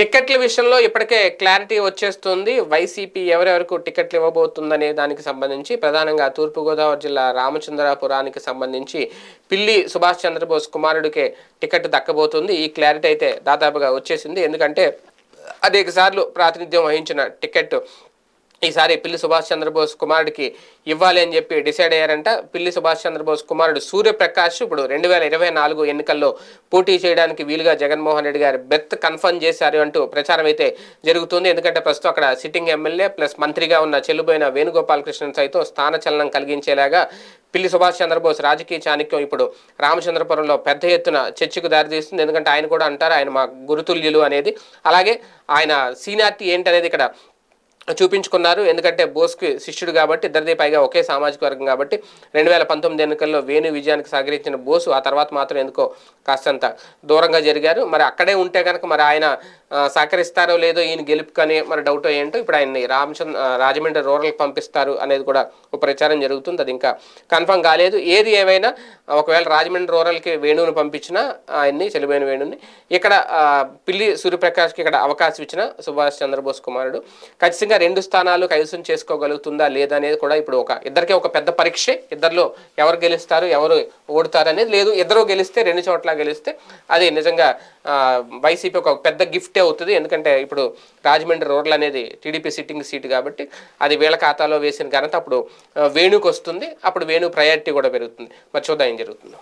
టికెట్ల విషయంలో ఇప్పటికే క్లారిటీ వచ్చేస్తుంది. వైసీపీ ఎవరెవరకు టికెట్లు ఇవ్వబోతుందనే దానికి సంబంధించి ప్రధానంగా తూర్పుగోదావరి జిల్లా రామచంద్రాపురానికి సంబంధించి పిల్లి సుభాష్ చంద్రబోస్ కుమారుడికే టికెట్ దక్కబోతుంది. ఈ క్లారిటీ అయితే దాదాపుగా వచ్చేసింది. ఎందుకంటే అనేక సార్లు ప్రాతినిధ్యం వహించిన టికెట్ ఈసారి పిల్లి సుభాష్ చంద్రబోస్ కుమారుడికి ఇవ్వాలి అని చెప్పి డిసైడ్ అయ్యారంట. పిల్లి సుభాష్ చంద్రబోస్ కుమారుడు సూర్యప్రకాష్ ఇప్పుడు రెండు వేల ఇరవై నాలుగు ఎన్నికల్లో పోటీ చేయడానికి వీలుగా జగన్మోహన్ రెడ్డి గారు బెర్త్ కన్ఫర్మ్ చేశారు అంటూ ప్రచారం అయితే జరుగుతుంది. ఎందుకంటే ప్రస్తుతం అక్కడ సిట్టింగ్ ఎమ్మెల్యే ప్లస్ మంత్రిగా ఉన్న చెల్లుబోయిన వేణుగోపాలకృష్ణన్ సైతం స్థానచలనం కలిగించేలాగా పిల్లి సుభాష్ చంద్రబోస్ రాజకీయ చాణక్యం ఇప్పుడు రామచంద్రపురంలో పెద్ద ఎత్తున చర్చకు దారితీస్తుంది. ఎందుకంటే ఆయన కూడా అంటారు ఆయన మా గురుతుల్యులు అనేది. అలాగే ఆయన సీనియారిటీ ఏంటనేది ఇక్కడ చూపించుకున్నారు. ఎందుకంటే బోస్కి శిష్యుడు కాబట్టి ఇద్దరిది పైగా ఒకే సామాజిక వర్గం కాబట్టి రెండు వేల పంతొమ్మిది ఎన్నికల్లో వేణు విజయానికి సహకరించిన బోసు ఆ తర్వాత మాత్రం ఎందుకో కాస్తంత దూరంగా జరిగారు. మరి అక్కడే ఉంటే కనుక మరి ఆయన సహకరిస్తారో లేదో ఈయన గెలుపుకొని మరి డౌట్ ఏంటో ఇప్పుడు ఆయన్ని రామచంద్ర రాజమండ్రి రూరల్కి పంపిస్తారు అనేది కూడా ఒక ప్రచారం జరుగుతుంది. అది ఇంకా కన్ఫర్మ్ కాలేదు. ఏది ఏమైనా ఒకవేళ రాజమండ్రి రూరల్కి వేణువుని పంపించినా ఆయన్ని చెలిపోయిన వేణుని ఇక్కడ పిల్లి సూర్యప్రకాష్కి ఇక్కడ అవకాశం ఇచ్చిన సుభాష్ చంద్రబోస్ కుమారుడు ఖచ్చితంగా రెండు స్థానాలు కైవసం చేసుకోగలుగుతుందా లేదా అనేది కూడా ఇప్పుడు ఒక ఇద్దరికి ఒక పెద్ద పరీక్షే. ఇద్దరిలో ఎవరు గెలుస్తారు ఎవరు ఓడుతారు అనేది లేదు. ఇద్దరు గెలిస్తే రెండు చోట్ల గెలిస్తే అది నిజంగా వైసీపీ ఒక పెద్ద గిఫ్ట్ అవుతుంది. ఎందుకంటే ఇప్పుడు రాజమండ్రి రోడ్లు అనేది టీడీపీ సిట్టింగ్ సీట్ కాబట్టి అది వీళ్ళ ఖాతాలో వేసిన ఘనత అప్పుడు వేణుకు వస్తుంది అప్పుడు వేణు ప్రయారిటీ కూడా పెరుగుతుంది. మరి చూద్దాం ఏం జరుగుతుందో.